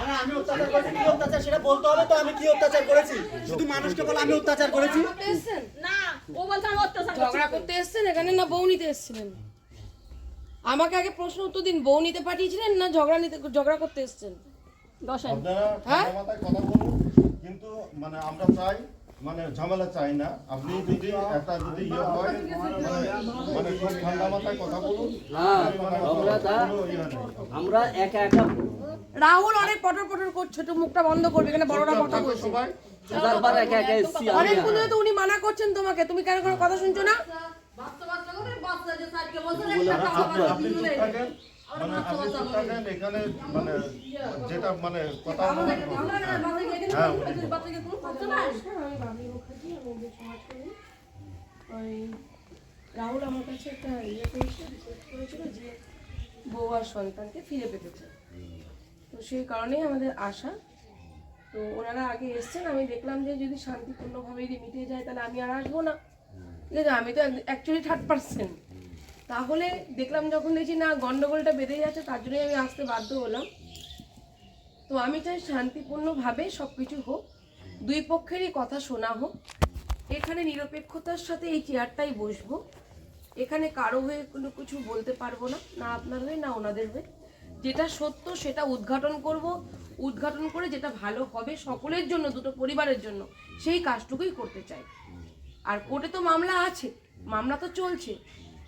আরে আমি অত্যাচার করেছি কি অত্যাচার সেটা বলতে হবে তো আমি কি অত্যাচার করেছি? শুধু মানুষকে বলে আমি অত্যাচার করেছি? না ও বলছে আমি অত্যাচার ঝগড়া করতে এসছেন এখানে না বউ নিতে এসছিলেন? আমাকে আগে প্রশ্ন উত্তর দিন বউ নিতে পাঠিয়েছিলেন না ঝগড়া নিতে ঝগড়া করতে এসছেন? আপনারা হ্যাঁ? কথা বলুন কিন্তু মানে আমরা চাই মানে ঝামেলা চাই না। আপনি যদি একটা যদি ইয়ে হয় মানে খুব ঠান্ডা মাথায় কথা বলুন। মানে আমরা ইয়ে। আমরা একা একা রাহুল অনেক পটর পটর করছে তো মুখটা বন্ধ করবে এখানে বড়রা কথা বলছে। সবাই। তারপর একা একা এসছি আমি। অনেকক্ষণ ধরে তো উনি মানা করছেন তোমাকে তুমি কেন কোনো কথা শুনছো না? আপনি আপনি থাকেন। মানে আপনি থাকেন এখানে মানে যেটা মানে কথা হ্যাঁ আমি বাবলি মুখার্জি আমি ওদের সমাজকর্মী ওই রাহুল আমার কাছে একটা ইয়ে করেছিল request করেছিল যে বউ আর সন্তানকে ফিরে পেতে চায়। তো সেই কারণেই আমাদের আশা। তো ওনারা আগে এসছেন, আমি দেখলাম যে যদি শান্তিপূর্ণভাবে যদি মিটে যায়, তাহলে আমি আর আসব না। ঠিক আছে, আমি তো অ্যাকচুয়ালি থার্ড পার্সেন তাহলে দেখলাম যখন দেখছি না, গন্ডগোলটা বেঁধে যাচ্ছে, তার জন্যই আমি আসতে বাধ্য হলাম। তো আমি চাই শান্তিপূর্ণভাবে সব কিছু হোক, দুই পক্ষেরই কথা শোনা হোক। এখানে নিরপেক্ষতার সাথে এই চেয়ারটাই বসবো। এখানে কারও হয়ে কোনো কিছু বলতে পারব না না আপনার হয়ে, না ওনাদের হয়ে। যেটা সত্য, সেটা উদ্ঘাটন করব। উদ্ঘাটন করে যেটা ভালো হবে সকলের জন্য, দুটো পরিবারের জন্য, সেই কাজটুকুই করতে চাই। আর কোর্টে তো মামলা আছে, মামলা তো চলছে।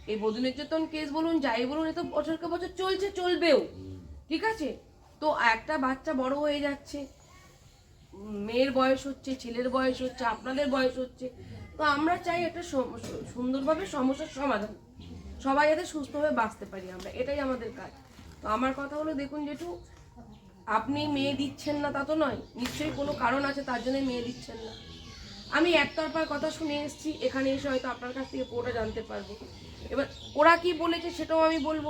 এই বধূ নির্যাতন কেস বলুন, যাই বলুন, এ তো বছরকে বছর চলছে, চলবেও। ঠিক আছে? তো একটা বাচ্চা বড় হয়ে যাচ্ছে মেয়ের বয়স হচ্ছে, ছেলের বয়স হচ্ছে, আপনাদের বয়স হচ্ছে, তো আমরা চাই একটা সুন্দরভাবে সমস্যার সমাধান। সবাই যাতে সুস্থভাবে বাঁচতে পারি আমরা, এটাই আমাদের কাজ। তো আমার কথা হলো, দেখুন যেটু আপনি মেয়ে দিচ্ছেন না তা তো নয়, নিশ্চয়ই কোনো কারণ আছে, তার জন্য মেয়ে দিচ্ছেন না। আমি একতরফার কথা শুনে এসেছি, এখানে এসে হয়তো আপনার কাছ থেকে পুরোটা জানতে পারব। এবার, ওরা কি বলেছে সেটাও আমি বলব,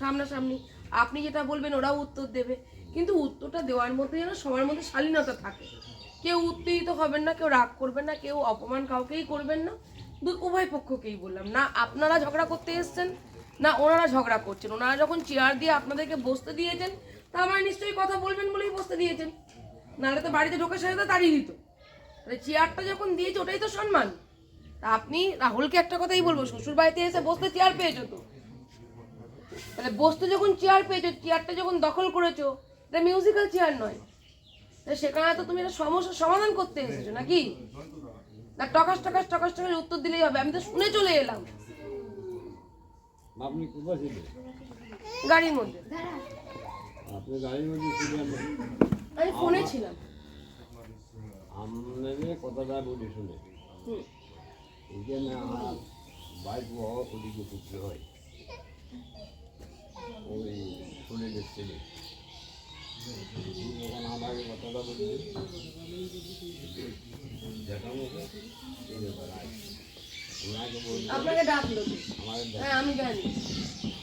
সামনাসামনি। আপনি যেটা বলবেন, ওরাও উত্তর দেবে। কিন্তু উত্তরটা দেওয়ার মধ্যে যেন সবার মধ্যে শালীনতা থাকে। কেউ উত্তেজিত হবেন না, কেউ রাগ করবেন না, কেউ অপমান কাউকেই করবেন না। উভয় পক্ষকেই বললাম। না আপনারা ঝগড়া করতে এসছেন, না ওনারা ঝগড়া করছেন। ওনারা যখন চেয়ার দিয়ে আপনাদেরকে বসতে দিয়েছেন, তা আমার নিশ্চয়ই কথা বলবেন বলেই বসতে দিয়েছেন। নাহলে তো বাড়িতে ঢোকার সাথে তো তাড়িয়ে দিত। তাহলে চেয়ারটা যখন দিয়েছে, ওটাই তো সম্মান। তা আপনি রাহুলকে একটা কথাই বলব শ্বশুর বাড়িতে এসে বসতে চেয়ার পেয়েছ তো। তাহলে বসতে যখন চেয়ার পেয়েছ, চেয়ারটা যখন দখল করেছ এটা মিউজিক্যাল চেয়ার নয়। সেখানে তো তুমি একটা সমস্যার সমাধান করতে এসেছ নাকি? না টকাস টকাস টকাস টকাস উত্তর দিলেই হবে। আমি তো শুনে চলে এলাম। আপনি কোথায় ছিলেন? গাড়ির মধ্যে। আপনি গাড়ির মধ্যে ছিলেন? আমি ফোনে ছিলাম। কথাটা বলি শুনে। এখানে আমার বাইক বড় ওদিকে পুত্র হয়। ওই শুনে আপনাকে ডাকলো। হ্যাঁ আমি জানি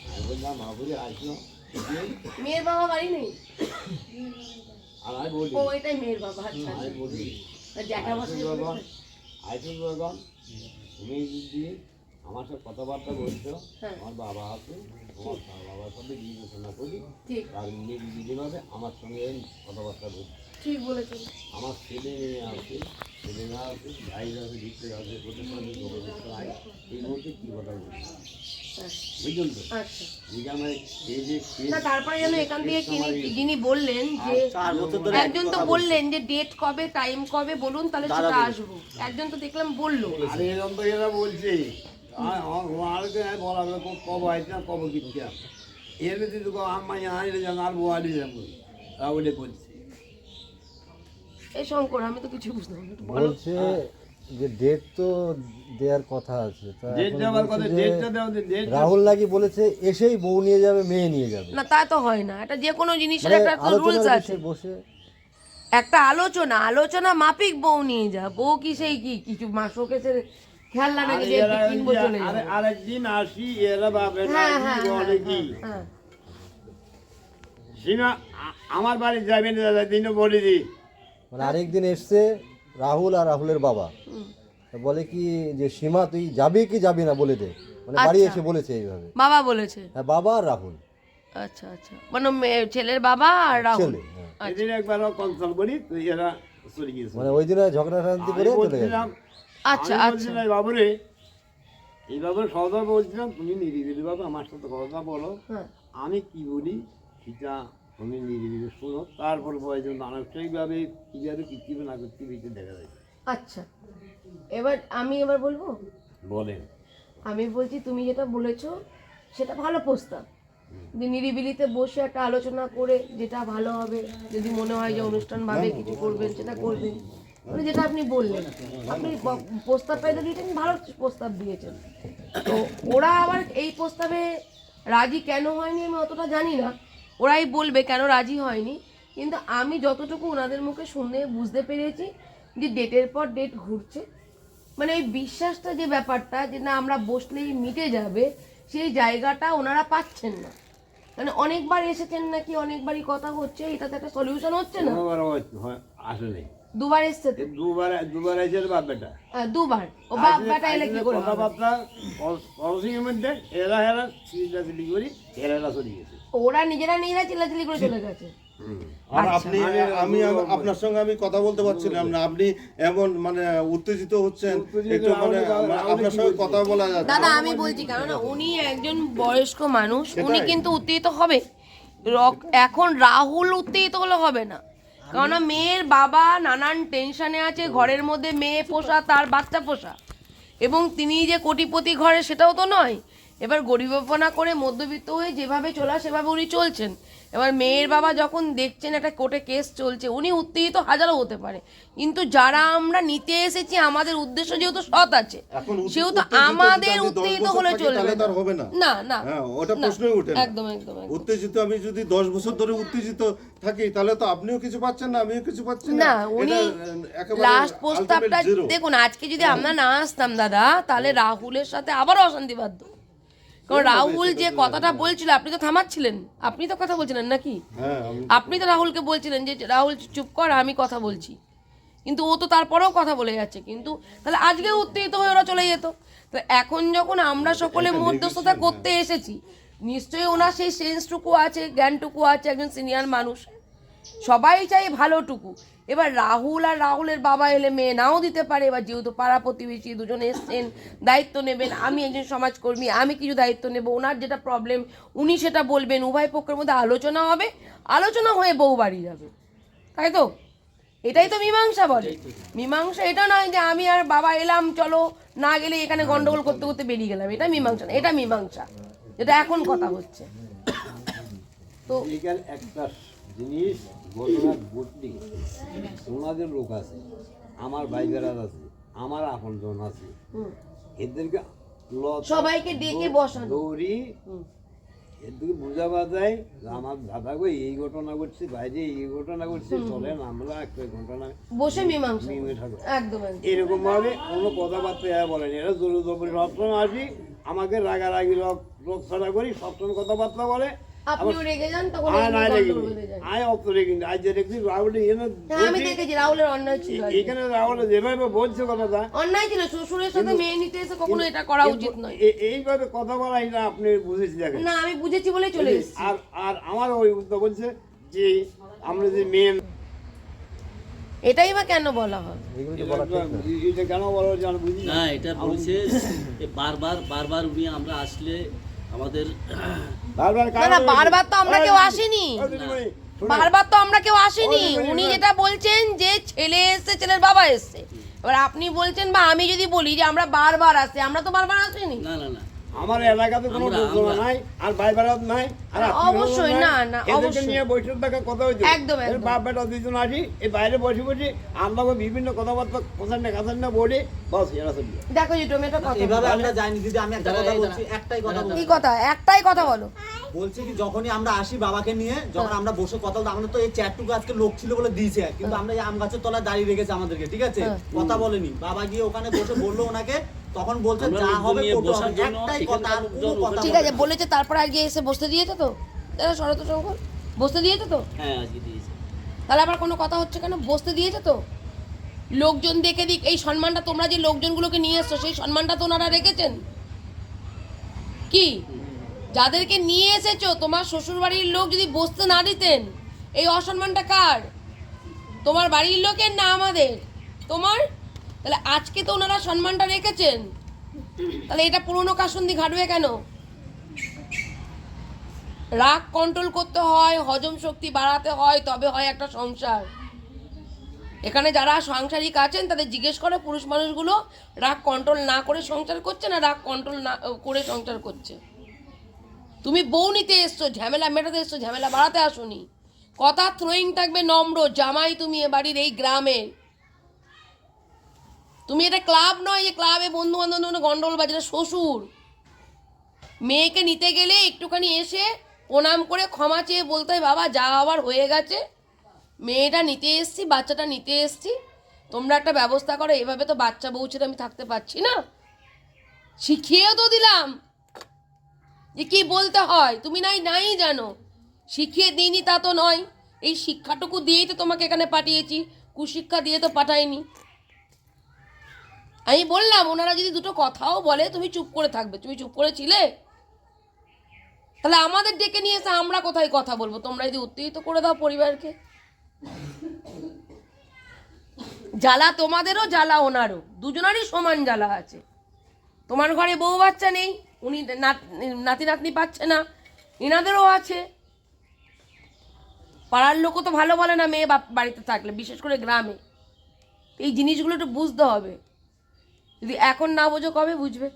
আমি বললাম বাবুরে আসলো মেয়ের বাবা বাড়ি নেই আর আমি বলি ও এটাই মেয়ের বাবা আচ্ছা আমি বলি আচ্ছা। জ্যাঠা আইসুল বসে বেগম আইসুল বেগম তুমি যদি আমার সাথে কথাবার্তা বলছো হ্যাঁ। আমার বাবা আছে তোমার বাবার বিবেচনা করি আমার সঙ্গে কথাবার্তা ঠিক বলেছেন আমার ছেলে মেয়ে আছে ছেলে মেয়ে আছে ভাই আছে ভিতরে আছে যোগাযোগ হয় এই মুহূর্তে কী কথা হ্যাঁ, বুঝলেন তো আচ্ছা না তারপরে যেন এখান থেকে যিনি- বললেন যে একজন তো বললেন যে ডেট কবে টাইম কবে বলুন তাহলে সেটা আসব একজন তো দেখলাম বলল আরে এরকম তো এরা বলছে এই শঙ্কর আমি তো কিছু বুঝলাম। বলছে যে ডেট তো দেওয়ার কথা আছে। রাহুল নাকি বলেছে এসেই বউ নিয়ে যাবে মেয়ে নিয়ে যাবে। না তা তো হয় না। এটা যে কোনো জিনিসের মানে একটা রুলস আছে। বসে। একটা আলোচনা আলোচনা মাফিক বউ নিয়ে যা। বউ কি সেই কি কিছু মাসকেসের খেলনা নাকি। আরেকদিন আসি এরা বাপে হ্যাঁ হ্যাঁ বলে কি হ্যাঁ সীমা আমার বাড়ি যাবেন দাদা দিনও বলে দি। মানে আরেকদিন এসছে রাহুল আর রাহুলের বাবা। বলে কি যে সীমা তুই যাবি কি যাবি না বলে দে। মানে বাড়ি আচ্ছা। এসে বলেছে এইভাবে। বাবা বলেছে। হ্যাঁ বাবা আর রাহুল। আচ্ছা আচ্ছা। মানে মেয়ে- ছেলের বাবা আর রাহুল। ছেলে হ্যাঁ। একবার কনসাল্ট করি তো এরা মানে ওই দিনে ঝগড়া শান্তি করে চলে আচ্ছা আচ্ছা। "এই বাবুরে এই বাবুরে সদা বলছিলাম তুমি নিরিবিলি বাবু আমার সাথে কথা বলো। হ্যাঁ। আমি কি বলি? সেটা তুমি নিরিবিলি শোনো। তারপর বয়জন আনুষ্ঠানিকভাবে কীভাবে কী কী না করতে এটা দেখা যায়। আচ্ছা। এবার আমি এবার বলব? বলেন আমি বলছি তুমি যেটা বলেছ সেটা ভালো প্রস্তাব। যে নিরিবিলিতে বসে একটা আলোচনা করে যেটা ভালো হবে। যদি মনে হয় যে অনুষ্ঠান ভাবে কিছু করবেন সেটা করবেন। মানে যেটা আপনি বললেন, আপনি প্রস্তাবটা এটা দিয়েছেন, ভালো প্রস্তাব দিয়েছেন। তো ওরা আবার এই প্রস্তাবে রাজি কেন হয়নি আমি অতটা জানি না। ওরাই বলবে কেন রাজি হয়নি। কিন্তু আমি যতটুকু ওনাদের মুখে শুনে বুঝতে পেরেছি যে ডেটের পর ডেট ঘুরছে মানে এই বিশ্বাসটা যে ব্যাপারটা, যে না আমরা বসলেই মিটে যাবে, সেই জায়গাটা ওনারা পাচ্ছেন না। মানে অনেকবার এসেছেন নাকি, অনেকবারই কথা হচ্ছে, এটাতে একটা সলিউশন হচ্ছে না? আসলে দুবার এসছে দুবার দুবার এসে বাপ বেটা দুবার। ও বাপ বেটা এলে কি করে হবে? কথাবার্তা পড়োশির মধ্যে এরা এরা চিল্লা চিল্লি করি এরা এরা চলে গেছে। ওরা নিজেরা নিজেরা চিল্লাচিল্লি করে চলে গেছে। আর আপনি আমি আমি- আপনার সঙ্গে আমি কথা বলতে পারছিলাম না। আপনি এমন মানে উত্তেজিত হচ্ছেন একটু মানে আপনার সঙ্গে কথা বলা যাচ্ছে দাদা আমি বলছি কারণ উনি একজন বয়স্ক মানুষ উনি কিন্তু উত্তেজিত হবে। রক- এখন রাহুল উত্তেজিত হলে হবে না। কারণ মেয়ের বাবা নানান টেনশনে আছে, ঘরের মধ্যে মেয়ে পোষা, তার বাচ্চা পোষা। এবং তিনি যে কোটিপতি ঘরে সেটাও তো নয়। এবার গরিবপনা করে মধ্যবিত্ত হয়ে যেভাবে চলা সেভাবে উনি চলছেন। এবার মেয়ের বাবা যখন দেখছেন একটা কোর্টে কেস চলছে উনি উত্তেজিত হাজারও হতে পারে। কিন্তু যারা আমরা নিতে এসেছি আমাদের উদ্দেশ্য যেহেতু সৎ আছে সেহেতু আমাদের উত্তেজিত হলে চলবে না। হবে না। না না। হ্যাঁ ওটা প্রশ্নই ওঠে একদম একদম। উত্তেজিত আমি যদি দশ বছর ধরে উত্তেজিত থাকি তাহলে তো আপনিও কিছু পাচ্ছেন না আমিও কিছু পাচ্ছি না। উনি লাস্ট প্রস্তাবটা দেখুন আজকে যদি আমরা না আসতাম দাদা তাহলে রাহুলের সাথে আবারও অশান্তি বাধ্য কারণ রাহুল যে কথাটা বলছিল আপনি তো থামাচ্ছিলেন। আপনি তো কথা বলছিলেন নাকি? হ্যাঁ আপনি তো রাহুলকে বলছিলেন যে রাহুল চুপ কর আমি কথা বলছি। কিন্তু ও তো তারপরেও কথা বলে যাচ্ছে। কিন্তু তাহলে আজকে উত্তেজিত হয়ে ওরা চলে যেত। তো এখন যখন আমরা সকলে মধ্যস্থতা করতে এসেছি নিশ্চয়ই ওনার সেই সেন্সটুকু আছে জ্ঞানটুকু আছে একজন সিনিয়র মানুষ। সবাই চাই ভালোটুকু। এবার রাহুল আর রাহুলের বাবা এলে মেয়ে নাও দিতে পারে। এবার যেহেতু পাড়া প্রতিবেশী দুজনে এসছেন, দায়িত্ব নেবেন। আমি একজন সমাজকর্মী, আমি কিছু দায়িত্ব নেব। ওনার যেটা প্রবলেম উনি সেটা বলবেন। উভয় পক্ষের মধ্যে আলোচনা হবে, আলোচনা হয়ে বউ বাড়ি যাবে। তাই তো? এটাই তো মীমাংসা বলে। মীমাংসা এটা নয় যে আমি আর বাবা এলাম, চলো না গেলে এখানে গন্ডগোল করতে করতে বেরিয়ে গেলাম। এটা মীমাংসা এটা মীমাংসা। যেটা এখন কথা হচ্ছে। তো জিনিস ঘটনা ঘটলি ওনাদের লোক আছে আমার ভাই বেড়ার আছে আমার আপনজন আছে। এদেরকে সবাইকে ডেকে বসানো। দৌড়ি। এদিকে বোঝাবা যায় আমার দাদা গো এই ঘটনা ঘটছে বাইরে এই ঘটনা ঘটছে চলেন আমরা একটা ঘটনা বসে মীমাংসা। একদম এরকম ভাবে কোনো কথাবার্তা বলেনি। এরা জোর জবরি সবসময় আসি আমাকে রাগারাগি রক রোগ ছাড়া করি সবসময় কথাবার্তা বলে আপনিও রেগে যান তখন না। আয় অত আজ যে দেখছি রাহুল এখানে হ্যাঁ আমি দেখেছি রাহুলের অন্যায় ছিল এখানে যেভাবে বলছে কথাটা অন্যায় ছিল শ্বশুরের সাথে মেয়ে নিতে এসে কখনো এটা করা উচিত নয়। এইভাবে কথা বলা এটা আপনি বুঝেছি দেখেন। না আমি বুঝেছি বলেই চলে এসেছি। আর আর আমার ওই উদ্যোগ বলছে যে আমরা যে মেন এটাই বা কেন বলা হয়? এগুলো তো বলা ঠিক না। এটা কেন বলা বুঝি? না এটা বলছে বারবার বারবার উনি আমরা আসলে আমাদের না না বারবার তো আমরা কেউ আসিনি। বারবার তো আমরা কেউ আসিনি। উনি যেটা বলছেন যে ছেলে এসছে ছেলের বাবা এসছে। এবার আপনি বলছেন বা আমি যদি বলি যে আমরা বারবার আসি আমরা তো বারবার আসিনি? না না না। আমার এলাকাতে কোনো আমরা- আমরা- নাই আর নাই আর অবশ্যই, না, না, অবশ্যই। নিয়ে বৈঠক দেখা কথা হয়েছে একদম, একদম। বাপ বেটা দুজন আসি এই বাইরে বসে বসে আমরা বিভিন্ন কথাবার্তা কোথায় না কাছান না বলে বাস এরা। দেখো যে টমেটো কথা। এভাবে আমরা যাইনি দিদি আমি একটা কথা বলছি একটাই কথা কি কথা? একটাই কথা বলো। বলছি কি যখনই আমরা আসি বাবাকে নিয়ে যখন আমরা বসে কথা বলতে আমাদের তো এই চ্যাটটুকু আজকে লোক ছিল বলে দিয়েছে। কিন্তু আমরা এই আম গাছের তলায় দাঁড়িয়ে রেখেছে আমাদেরকে ঠিক আছে? হ্যাঁ। কথা বলেনি। বাবা গিয়ে ওখানে বসে বলল ওনাকে তখন বলছে যা হবে করতে হবে। একটাই কথা আর কোনো কথা ঠিক আছে বলেছে তারপর আজকে এসে বসতে দিয়েছে তো? দাদা শরৎ শঙ্কর বসতে দিয়েছে তো? হ্যাঁ আজকে দিয়েছে। তাহলে আবার কোনো কথা হচ্ছে কেন? বসতে দিয়েছে তো? লোকজন দেখে দিক এই সম্মানটা তোমরা যে লোকজনগুলোকে নিয়ে এসছো সেই সম্মানটা তো ওনারা রেখেছেন। কি? যাদেরকে নিয়ে এসেছ তোমার শ্বশুরবাড়ির লোক যদি বসতে না দিতেন এই অসম্মানটা কার? তোমার বাড়ির লোকের না আমাদের। তোমার তাহলে আজকে তো ওনারা সম্মানটা রেখেছেন। তাহলে এটা পুরনো কাসন্দি ঘাটবে কেন? রাগ কন্ট্রোল করতে হয়, হজম শক্তি বাড়াতে হয়, তবে হয় একটা সংসার। এখানে যারা সাংসারিক আছেন, তাদের জিজ্ঞেস করে পুরুষ মানুষগুলো, রাগ কন্ট্রোল না করে সংসার করছে না রাগ কন্ট্রোল না করে সংসার করছে? তুমি বউ নিতে এসছো, ঝামেলা মেটাতে এসছো, ঝামেলা বাড়াতে আসোনি। কথা থ্রোয়িং থাকবে নম্র জামাই তুমি এ বাড়ির এই গ্রামের। তুমি এটা ক্লাব নয় যে ক্লাবে বন্ধু বান্ধব গন্ডল বাজারে শ্বশুর। মেয়েকে নিতে গেলে একটুখানি এসে প্রণাম করে ক্ষমা চেয়ে বলতে হয়, বাবা, যা আবার হয়ে গেছে। মেয়েটা নিতে এসছি, বাচ্চাটা নিতে এসছি। তোমরা একটা ব্যবস্থা করো, এভাবে তো বাচ্চা বউ ছেড়ে আমি থাকতে পারছি না। শিখিয়েও তো দিলাম যে কি বলতে হয়। তুমি নাই নাই জানো। শিখিয়ে দিইনি তা তো নয়। এই শিক্ষাটুকু দিয়েই তো তোমাকে এখানে পাঠিয়েছি। কুশিক্ষা দিয়ে তো পাঠাইনি। আমি বললাম, ওনারা যদি দুটো কথাও বলে, তুমি চুপ করে থাকবে। তুমি চুপ করে ছিলে? তাহলে আমাদের ডেকে নিয়ে এসে আমরা কোথায় কথা বলব? তোমরা যদি উত্তেজিত করে দাও পরিবারকে। জ্বালা তোমাদেরও, জ্বালা ওনারও। দুজনারই সমান জ্বালা আছে। তোমার ঘরে বউ বাচ্চা নেই, উনি নাত- নাতি নাতনি পাচ্ছে না, এনাদেরও আছে। পাড়ার লোকও তো ভালো বলে না মেয়ে বাড়িতে থাকলে, বিশেষ করে গ্রামে। এই জিনিসগুলো একটু বুঝতে হবে। যদি এখন না বোঝো, কবে বুঝবে?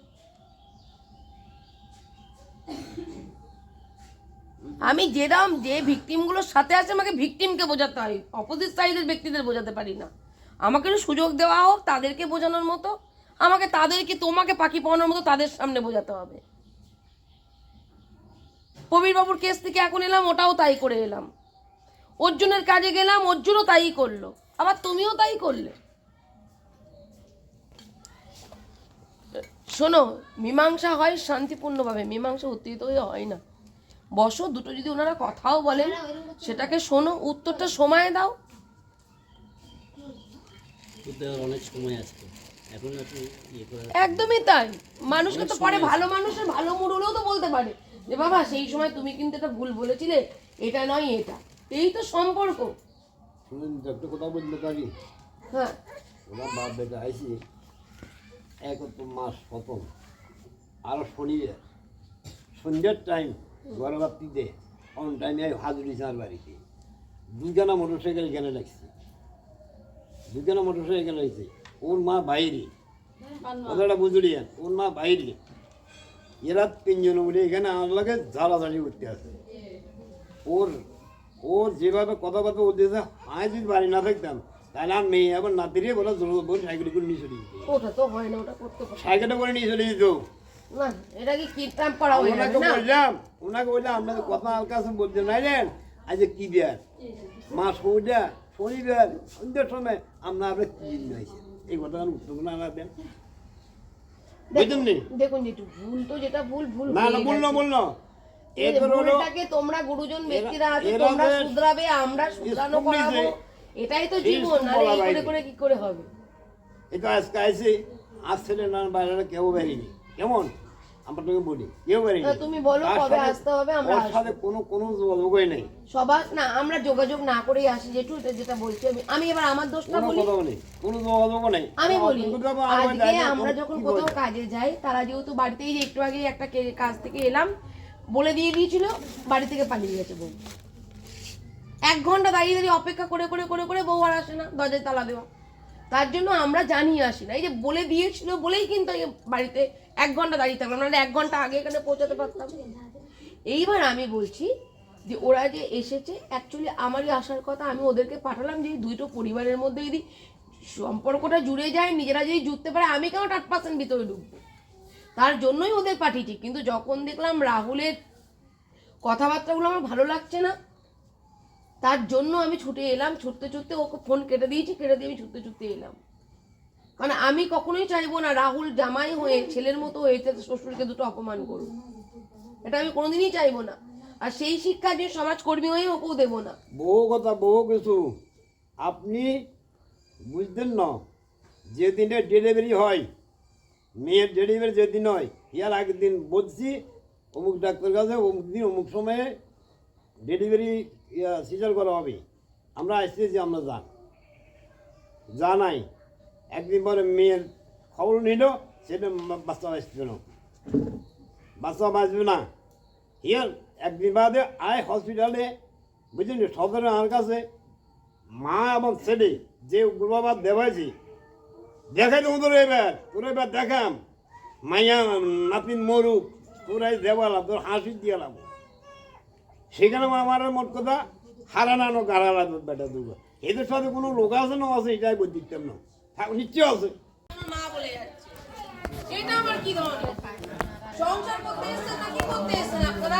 আমি যেরকম যে ভিকটিমগুলোর সাথে আছে, আমাকে ভিকটিমকে বোঝাতে হয়। অপোজিট সাইডের ব্যক্তিদের বোঝাতে পারি না। আমাকে সুযোগ দেওয়া হোক, তাদেরকে বোঝানোর মতো। আমাকে তাদেরকে, তোমাকে পাখি পাওয়ানোর মতো তাদের সামনে বোঝাতে হবে। বাবুর কেস থেকে এখন এলাম, ওটাও তাই করে এলাম। অর্জুনের কাজে গেলাম, অর্জুনও তাই করল। আবার তুমিও তাই করলে। শোনো মীমাংসা হয় শান্তিপূর্ণভাবে মীমাংসা উত্তেজিত হয়ে হয় না। বসো দুটো যদি ওনারা কথাও বলেন সেটাকে শোনো উত্তরটা সময় দাও। অনেক সময় আছে। ইয়ে একদমই তাই। মানুষকে তো পরে ভালো মানুষের ভালো মুড হলেও তো বলতে পারে যে বাবা সেই সময় তুমি কিন্তু এটা ভুল বলেছিলে এটা নয় এটা। এই তো সম্পর্ক। শুনুন একটা কথা বলতে পারি হ্যাঁ। ওরা বাপ বেটা আইসি। তো মাস প্রথম আরও শনিবার। সন্ধ্যের টাইম গরবাতিতে অন টাইমে আমি হাজুরি চার বাড়িতে। দুজনা মোটর সাইকেল এখানে লাগছে দুজনা মোটর সাইকেল লাগছে ওর মা বাইরে। কথাটা বুঝলিয়েন? ওর মা বাইরে। এরা তিনজন বলে এখানে আমার লাগে ঝাড়াঝাড়ি করতে আছে। ওর ওর যেভাবে কথা কথা বলতেছে, আমি যদি বাড়ি না থাকতাম তাহলে আর মেয়ে আবার নাতিরে বলে জোর বলে সাইকেল করে নিয়ে চলে যেত। ওটা তো হয় না ওটা করতে পারে সাইকেলটা করে নিয়ে চলে যেত। না এটা কি কিডন্যাপ করা হয়ে না? বললাম ওনাকে বললাম আপনাদের কথা আমার কাছে বলতে নাইলেন আজ কি বিয়ার মা সৌজা শনিবার সন্ধ্যের সময় আমরা আপনার কি হয়েছে এই কথা উত্তরগুলো আমার দেন। দেখুন যেটু ভুল তো যেটা ভুল ভুল না না বলল বলল। হলো তোমরা গুরুজন ব্যক্তিরা আছে তোমরা শুধরাবে আমরা শুধরানো করাবো। এটাই তো জীবন আর এই করে করে কি করে হবে? এটা আজকে আইসি আজ ছেলে না বাইরে কেউ বেরিনি কেমন? আমরা তোকে বলি কেউ বেরিনি তুমি বলো কবে আসতে হবে, আমরা ওর সাথে কোনো কোনো যোগাযোগই নেই। সবার না আমরা যোগাযোগ না করেই আসি যেটু এটা যেটা বলছি আমি আমি এবার আমার দোষটা কোনো বলি। কোনো যোগাযোগও নেই। আমি বলি আজকে আমরা যখন কোথাও কাজে যাই তারা যেহেতু বাড়িতেই একটু আগে একটা কাজ থেকে এলাম বলে দিয়ে দিয়েছিল বাড়ি থেকে পালিয়ে গেছে বউ। এক ঘণ্টা দাঁড়িয়ে দাঁড়িয়ে অপেক্ষা করে করে করে করে বউ আর আসে না, দরজায় তালা দেওয়া। তার জন্য আমরা জানিয়ে আসি না। এই যে বলে দিয়েছিল, বলেই কিন্তু বাড়িতে এক ঘণ্টা দাঁড়িয়ে থাকলাম। নাহলে এক ঘণ্টা আগে এখানে পৌঁছাতে পারতাম। এইবার আমি বলছি যে ওরা যে এসেছে অ্যাকচুয়ালি আমারই আসার কথা। আমি ওদেরকে পাঠালাম যে দুইটো পরিবারের মধ্যে যদি সম্পর্কটা জুড়ে যায়, নিজেরা যদি জুড়তে পারে, আমি কেন আট পার্সেন্ট ভিতরে ঢুকবো? তার জন্যই ওদের পাঠিয়েছি। কিন্তু যখন দেখলাম রাহুলের কথাবার্তাগুলো আমার ভালো লাগছে না তার জন্য আমি ছুটে এলাম, ছুটতে ছুটতে ওকে ফোন কেটে দিয়েছি, কেটে দিয়ে আমি ছুটতে ছুটতে এলাম। মানে আমি কখনোই চাইব না রাহুল জামাই হয়ে, ছেলের মতো হয়ে যাতে শ্বশুরকে দুটো অপমান করুক। এটা আমি কোনোদিনই চাইব না। আর সেই শিক্ষা যে সমাজকর্মী হয়ে ওকেও দেবো না। বহু কথা, বহু কিছু। আপনি বুঝতেন না, যেদিনে ডেলিভারি হয়, মেয়ের ডেলিভারি যেদিন হয়, ইয়ার আগের দিন বলছি, অমুক ডাক্তার কাছে, অমুক দিন অমুক সময়ে ডেলিভারি সিজার করা হবে। আমরা আসতেছি আমরা যান। যা নাই একদিন পরে মেয়ের খবর নিল সেটা বাচ্চা আসবে না। বাচ্চা বাঁচবে না। হিয়ার একদিন বাদে আয় হসপিটালে বুঝলেন সদরে আমার কাছে মা এবং ছেলে যে গুরবাবাদ দেওয়াইছি দেখাই তো তোর এবার তোর এবার দেখাম। মাইয়া নাতিন মরুক, তোরাই দেওয়ালাম তোর হাসি দিয়ালাম। সেখানে আমার মোট কথা হারানানো গাড়ালা বেটা দুর্গা এদের সাথে কোনো লোক আছে না আছে, এটাই বই দিতাম না নিশ্চয় আছে। সংসার করতে নাকি করতে আপনারা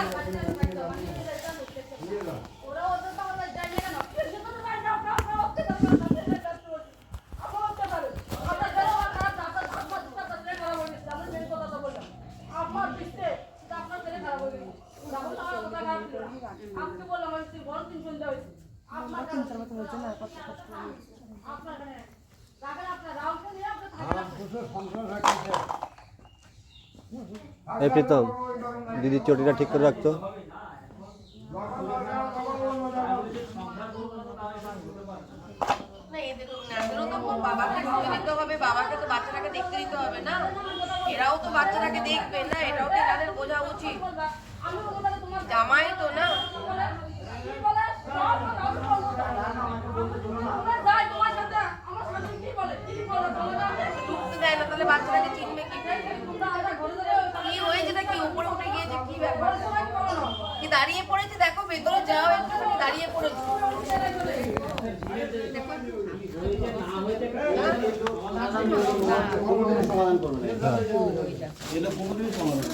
এই প্রীতম, দিদির চটিটা ঠিক করে রাখতো। বাবাকে তো বাচ্চাটাকে দেখতে দিতে হবে না। এরাও তো বাচ্চাটাকে দেখবে না, এটাও তো তাদের বোঝা উচিত। জামাই তো না। ঢুকতে দেয় না তাহলে বাচ্চাটাকে চিনবে কি হয়েছে কি উপরে উঠে গিয়েছে কি ব্যাপার? কি দাঁড়িয়ে পড়েছে? দেখো ভেতরে যাও একটুখানি দাঁড়িয়ে পড়েছে।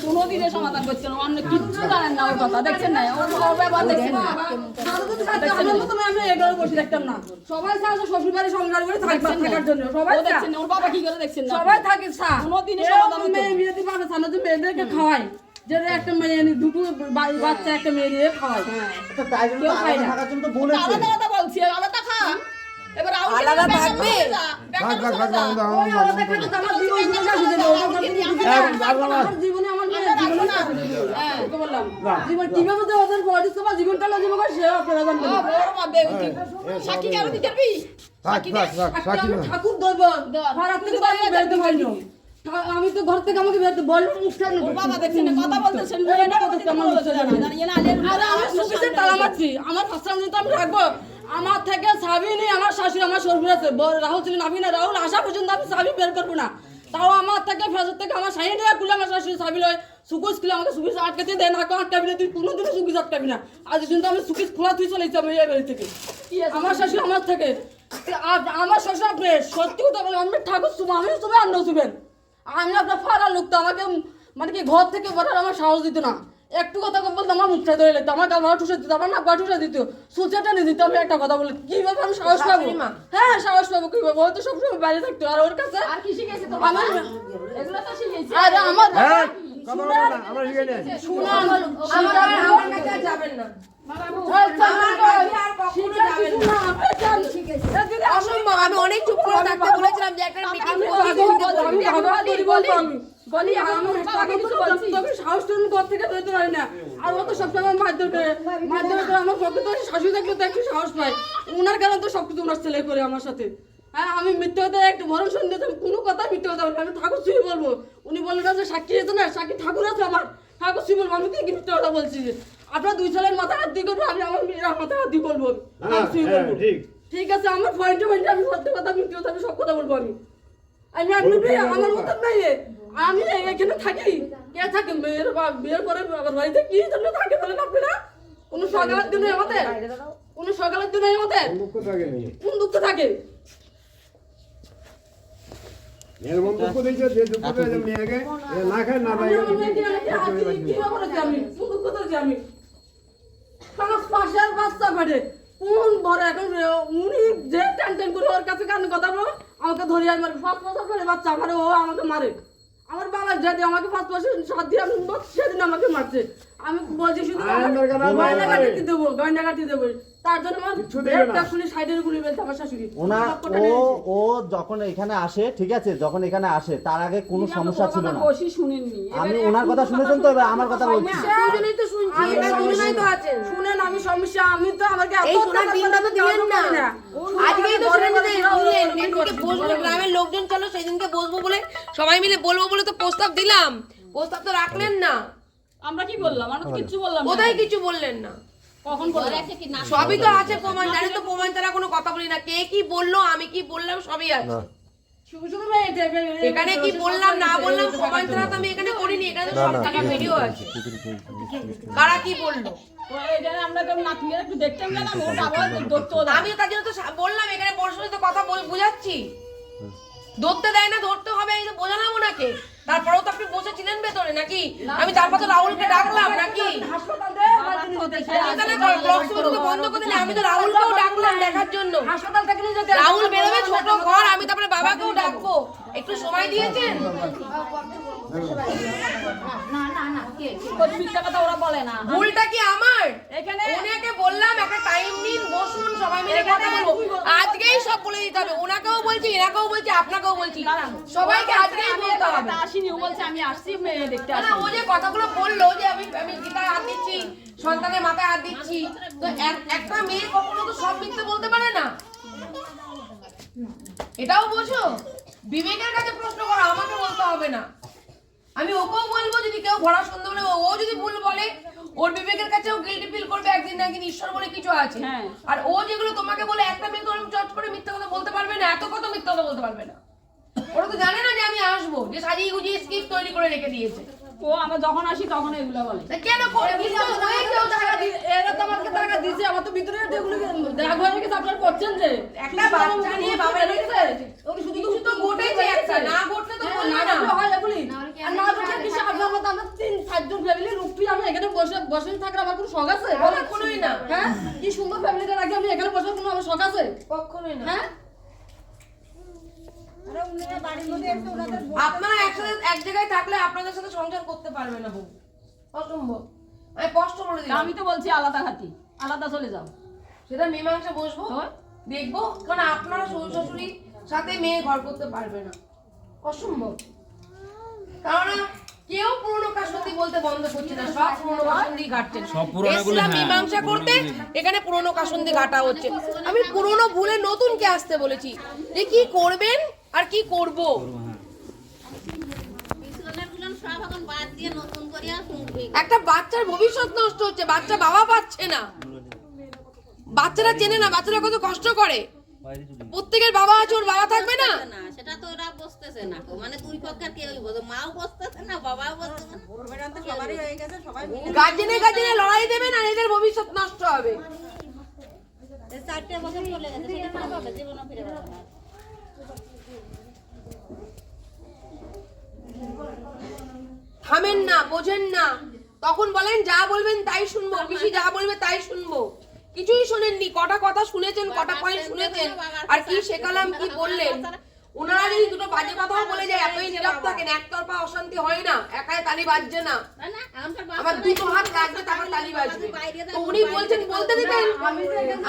কোনোদিনের সমাধান করছে না অন্য কিচ্ছু জানেন না ওর কথা দেখছেন না? ওর ওর দেখছেন না? আমরা এগারো বসে দেখতাম না সবাই শ্বশুর বাড়ি সংসার করে থাকার জন্য। সবাই দেখছেন ওর বাবা কি করে দেখছেন না? সবাই থাকে সা সমাধান হতো মেয়ে বিয়েতে পাবে সামনে যে মেয়েদেরকে খাওয়াই যে একটা মেয়ে দুটো বাচ্চা একটা মেয়ে দিয়ে খাওয়াই তো তাই জন্য বলেছে আলাদা খা এবার আলাদা থাকবে? আমার জীবন আমি ঠাকুর ধরবো। ভাড়ার থেকে বেরোতে পারিনি। আমি তো ঘর থেকে আমাকে বেরোতে বলব মুখটা না বাবা দেখছেন না কথা বলতেছেন না কথা আমার বলতে জানা জানিয়ে না আলের আমি সুবিধে তালা মারছি। আমার তো আমি রাখব আমার থেকে সাবি নেই আমার শাশুড়ি আমার শ্বশুর আছে। রাহুল ছিলেন আমি না রাহুল আসা পর্যন্ত আমি সাবি বের করব না। তাও আমার থেকে ফেসর থেকে আমার সাইন দেওয়া খুলে আমার শাশুড়ি সাবি লয়। সুকুস খুলে আমাকে সুকুস আটকাতে দেয় না আটকাবি না তুই কোনোদিনও সুকুস আটকাবি না। আজ কিন্তু আমি সুকুস খোলা তুই চলে যাব এই বাড়ি থেকে। আমার শাশুড়ি আমার থেকে। আমার শ্বশুর আপনি সত্যি কথা বলে আমি ঠাকুর শুভ আমি শুভে অন্য শুভেন আমি আপনার ফাড়ার লোক তো আমাকে মানে কি ঘর থেকে বেরোর আমার সাহস দিত না। একটু কথা কম বলতো আমার মুখটা ধরে লাগতো আমার গাল ঠুসে দিত আমার নাক ঠুসে দিত সুচেটা নিয়ে দিত আমি একটা কথা বলে। কীভাবে আমি সাহস পাবো? হ্যাঁ সাহস পাবো কীভাবে? ও তো সবসময় বাইরে থাকতো। আর ওর কাছে? আর কি শিখেছে তো আমার এগুলো তো শিখেছে। আরে আমার আমরা শিখে নেই আমার আমার আমার কাছে যাবেন না। অসম্ভব। আমি অনেক চুপ করে থাকতে বলেছিলাম যে একটা মিটিং আমি বলব আমি। আমার কিছু বলছি। সাহস ঘর থেকে বেরোতে পারি না। আর ও তো সবসময় মারধর করে মারধর করে আমার পক্ষে তো শাশুড়ি থাকলে তো একটু সাহস পায়। ওনার কারণে তো সবকিছু ওনার ছেলে করে আমার সাথে। হ্যাঁ আমি মিথ্যে কথা একটু ভরণ শুনতে কোনো কথা মিথ্যে কথা আমি ঠাকুর শুয়ে বলব। উনি বললেন যে সাক্ষী যেত না? সাক্ষী ঠাকুর আছে আমার। ঠাকুর শুয়ে বলব আমি কি কি মিথ্যে কথা বলছি আপনার দুই ছেলের মাথায় হাত দিয়ে করব আমি আমার মেয়ের মাথায় হাত দিয়ে বলব আমি। ঠাকুর শুয়ে বলব। ঠিক। ঠিক আছে আমার পয়েন্টে পয়েন্টে আমি সত্যি কথা মিথ্যে কথা আমি সব কথা বলব আমি। আমি আপনি আমার মতন মেয়ে। আমি এখানে থাকি? কে থাকে? মেয়ের বা বিয়ের পরে আমার বাড়িতে কি জন্য থাকে বলেন আপনারা? কোনো সকালের দিনে আমাদের? কোনো সকালের দিনে আমাদের? কোন দুঃখ থাকে। আমার কোন বড় এখন উনি যে টেন টেন করে ওর কাছে কান কথা বলো আমাকে ধরে আর মারে পাঁচ মাসের পরে বাচ্চা আমার ও আমাকে মারে। আমার বাবা যদি আমাকে পাঁচ বছর সাত দিয়ে আমি সেদিন আমাকে মারছে আমি বলছি শুধু গয়না। কাটি দেবো গয়না কাটি দেবো তার জন্য আমার ব্রেকটা সাইডের গুলি ফেলতে আমার শাশুড়ি ওনা ও ও যখন এখানে আসে ঠিক আছে যখন এখানে আসে তার আগে কোনো তিনি সমস্যা ছিল কথা না। বসি শুনেননি। আমি ওনার কথা শুনেছেন তো এবার আমার কথা বলছি। দুজনেই তো শুনছি। এবার দুজনেই তো আছেন। শুনেন আমি সমস্যা আমি তো আমাকে এই সোনার অত্যাচার তো করে না। আজকেই তো ঘরে সোনার ঘরে দিন ঘরে দিলেন ঘরে যেদিনকে ঘরে বসবো গ্রামের লোকজন চলো সেদিনকে বসবো বলে সবাই মিলে বলব বলে তো প্রস্তাব দিলাম। প্রস্তাব তো রাখলেন না। আমরা কি বললাম? আমরা তো কিচ্ছু বললাম না। কোথায় কিছু বললেন না? কখন সবই তো আছে প্রমাণ জানি তো প্রমাণ ছাড়া কোনো কথা বলি না। কে কি বলল আমি কি বললাম সবই আছে। এখানে কি বললাম না বললাম প্রমাণ ছাড়া তো আমি এখানে করিনি এখানে তো সব টাকা ভিডিও আছে কারা কি বলল? আমি তার জন্য তো বললাম এখানে বসে তো কথা বল বুঝাচ্ছি। ধরতে দেয় না, ধরতে হবে, এই তো বোঝালাম ওনাকে। তারপরেও তো আপনি বসেছিলেন ভেতরে নাকি? আমি তারপর তো রাহুলকে ডাকলাম নাকি? আমি তো আমি রাহুলকেও ডাকলাম দেখার জন্য। রাহুল বেরোবে ছোট ঘর, আমি তারপরে বাবাকেও ডাকবো। একটু সময় দিয়েছেন? ওই মিথ্যা কথা ওরা বলে না ভুলটা কি আমার? এখানে ওনাকে বললাম একটা টাইম নিন বসুন সবাই মিলে কথা বলব। আজকেই সব বলে দিতে হবে। ওনাকেও বলছি এনাকেও বলছি আপনাকেও বলছি। সবাইকে আজকেই বলতে হবে। আসিনি ও বলছে আমি আসছি দেখতে না, না, আসছি ও যে কথাগুলো বলল যে আমি আমি গীতায় হাত দিচ্ছি সন্তানের মাথায় হাত দিচ্ছি তো একটা মেয়ে কখনো তো সব মিথ্যে বলতে পারে না। এটাও বোঝো। বিবেকের কাছে প্রশ্ন করো আমাকে বলতে হবে না। আমি ওকেও বলব যদি কেউ ভরা সুন্দর বলে ও যদি ভুল বলে ওর বিবেকের কাছেও গিল্টি ফিল করবে একদিন না একদিন ঈশ্বর বলে কিছু আছে। হ্যাঁ। আর ও যেগুলো তোমাকে বলে একটা মেয়ে তো চট করে মিথ্যা কথা বলতে পারবে না এত কথা মিথ্যা কথা বলতে পারবে না। ওরা তো জানে না যে আমি আসব যে সাজিয়ে গুজিয়ে স্কিপ তৈরি করে রেখে দিয়েছে। ও আমরা যখন আসি তখন এগুলো বলে। কেন করে মিথ্যা হয়ে কেউ টাকা দিয়ে- এরা তো আমাকে টাকা দিয়েছে আমার তো ভিতরে এগুলো দেখা হয়ে গেছে আপনারা করছেন যে? একটা বাচ্চা নিয়ে বাবা রেখেছে ওকে শুধু কিছু তো ঘটেছে একটা না ঘটলে তো বলবে না না হয় এগুলি আর না করলে কিসে আপনার মতো আমরা তিন চারজন ফ্যামিলি রুপি আমি এখানে বসে বসে থাকার আমার কোনো শখ আছে? বলেন? কখনোই না। হ্যাঁ? কি সুন্দর ফ্যামিলিটা রাখি আমি এখানে বসে কোনো আমার শখ আছে? কখনোই না। হ্যাঁ? আপনারা একসাথে এক জায়গায় থাকলে আপনাদের সাথে সংসার করতে পারবে না বউ। অসম্ভব। আমি স্পষ্ট বলে তা দিলাম। আমি তো বলছি আলাদা খাতি। আলাদা চলে যাও। সেটা মীমাংসা বসবো তো? দেখব কারণ আপনারা শ্বশুর শাশুড়ির সাথে মেয়ে ঘর করতে পারবে না। অসম্ভব। কারণ কেউ পুরনো কাসন্দি বলতে বন্ধ করছে না সব পুরনো কাসন্দি ঘাটছেন এসলাম মীমাংসা করতে এখানে পুরনো কাসন্দি ঘাটা হচ্ছে। আমি পুরনো ভুলে নতুনকে আসতে বলেছি। যে কি করবেন? আর কি করব? একটা বাচ্চার ভবিষ্যৎ নষ্ট হচ্ছে, বাচ্চা বাবা পাচ্ছে না। বাচ্চারা চেনে না, বাচ্চারা কত কষ্ট করে। প্রত্যেকের বাবা আছে, ওর বাবা থাকবে না। না সেটা তো ওরা বসতেছে না মানে দুই মাও বসতেছে না বাবাও না গার্জেনে লড়াই দেবেন আর এদের ভবিষ্যৎ নষ্ট হবে পাবে না থামেন না বোঝেন না। তখন বলেন যা বলবেন তাই শুনব পিসি যা বলবে তাই শুনব। কিছুই শোনেননি কটা কথা শুনেছেন কটা পয়েন্ট শুনেছেন আর কি শেখালাম কি বললেন? ওনারা যদি দুটো বাজে কথাও বলে যায় এতই নীরব থাকেন একতরফা অশান্তি হয় না একাই তালি বাজছে না। আমার দুটো হাত লাগবে তারপর তালি বাজবে। তো উনি বলছেন বলতে দিতেন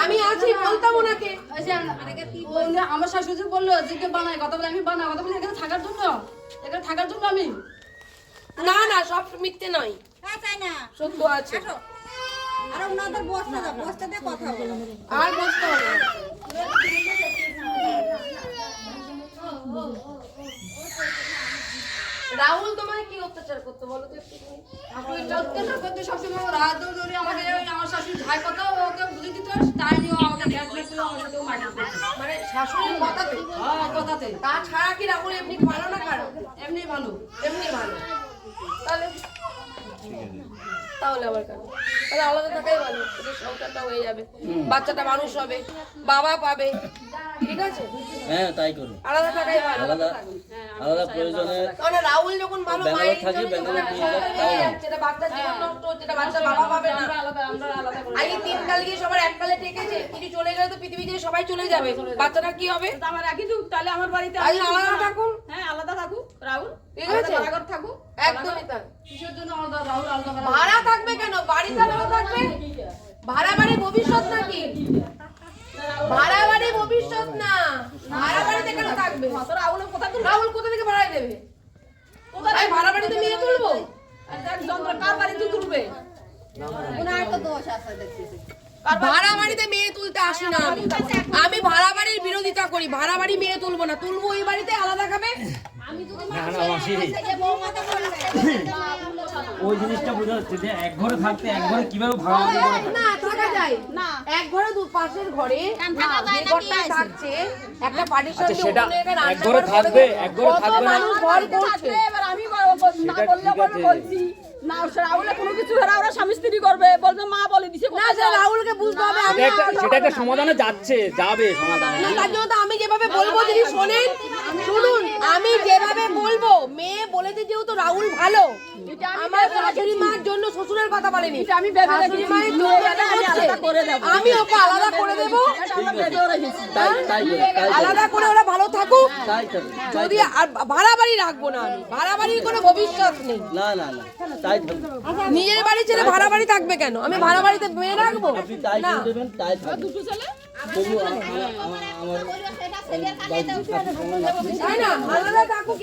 আমি আছি বলতাম ওনাকে। আমার শাশুড়ি বলল যে কে বানায় কথা বলে আমি বানাই কথা বলি এখানে থাকার জন্য? এখানে থাকার জন্য আমি না না সব মিথ্যে নয় হ্যাঁ, সত্য আছে আর ওনাদের বসতে দাও বস্তা দিয়ে কথা বলো আর বসতে হবে না। রাহুল তোমায় কি অত্যাচার করতে বলো তো একটু অত্যাচার করতে সবসময় রাত ধরে আমাকে আমার শাশুড়ি ভাই কথা ওকে বুঝে দিত তাই নিয়ে আমাকে মানে শাশুড়ির কথাতে হ্যাঁ কথাতে। তাছাড়া কি রাহুল এমনি ভালো না কারও এমনি ভালো এমনি ভালো। তাহলে তাহলে আবার কেন তাহলে আলাদা থাকাই ভালো ওদের সংসারটা হয়ে যাবে। বাচ্চাটা মানুষ হবে বাবা পাবে ঠিক আছে? হ্যাঁ তাই করুন আলাদা থাকাই ভালো। আলাদা আলাদা প্রয়োজনে রাহুল যখন ভালো মায়ের থাকি, জন্য ব্যাঙ্গালোর যখন নিয়ে একটা যাক, তাও না। যাচ্ছে, এটা বাচ্চার জীবন নষ্ট হচ্ছে, এটা বাবা পাবে না। আমরা আলাদা আমরা আলাদা করে আর এই তিন কাল গিয়ে সবার এক কালে ঠেকেছে কিছু চলে গেলে তো পৃথিবী থেকে সবাই চলে যাবে। বাচ্চাটা কি হবে? তা আমার একই তাহলে আমার বাড়িতে আলাদা থাকুন। আলাদা থাকুক রাহুল। আলাদা? ভাড়া থাকুক একদমই তাই। কিসের জন্য আলাদা? রাহুল আলাদা ভাড়া থাকবে কেন? বাড়ি থাকলেও থাকবে। ভাড়া বাড়ি ভবিষ্যৎ নাকি? ভাড়া বাড়ি ভবিষ্যৎ না। ভাড়া বাড়িতে কেন থাকবে? রাহুল কোথা থেকে রাহুল কোথা থেকে ভাড়া দেবে? কোথায় ভাড়া বাড়িতে মেয়ে তুলবো? যন্ত্র কার বাড়িতে তুলবে? ওনার তো দোষ আছে দেখতেছি। ভাড়া বাড়িতে মেয়ে তুলতে আসি না আমি। আমি ভাড়া বাড়ির বিরোধিতা করি ভাড়া বাড়ি মেয়ে তুলবো না। তুলবো ওই বাড়িতে আলাদা খাবে? আমি যদি মাসি। থেকে বৌমাতে বলে ওই জিনিসটা বোঝা যাচ্ছে যে এক ঘরে থাকতে এক ঘরে কীভাবে ভাড়া না থাকা যায়। না। এক ঘরে দু পাশের ঘরে কেন থাকা যায় যে না, কি ঘরটায় আছে? থাকছে একটা পার্টিশন আচ্ছা, সেটা এক ঘরে থাকবে, এক ঘরে থাকবে না। মানুষ ঘর করছে? এবার আমি না বললে। বলছি? না রাহুলে কোনো কিছু ওরা স্বামী স্ত্রী করবে বলবে মা বলে দিছে না রাহুলকে বুঝতে হবে আমি সেটা একটা সমাধানে যাচ্ছে যাবে। সমাধান না তার জন্য তো আমি যেভাবে বলব যদি শোনেন শুনুন আমি যেভাবে বলব মেয়ে বলেছে যেহেতু রাহুল ভালো আমার শাশুড়ি মার জন্য শ্বশুরের কথা বলেনি আমি শাশুড়ি মায়ের আমি হচ্ছে। আলাদা করে দেবো। আমি ওকে আলাদা করে দেবো আলাদা করে ওরা ভালো থাকুক যদি আর ভাড়া বাড়ি রাখব না আমি ভাড়া বাড়ির কোনো ভবিষ্যৎ নেই না না না তাই নিজের বাড়ি ছেড়ে ভাড়া বাড়ি থাকবে কেন আমি ভাড়া বাড়িতে মেয়ে রাখব না সেটা ছেলে তাই না? আলাদা থাকুক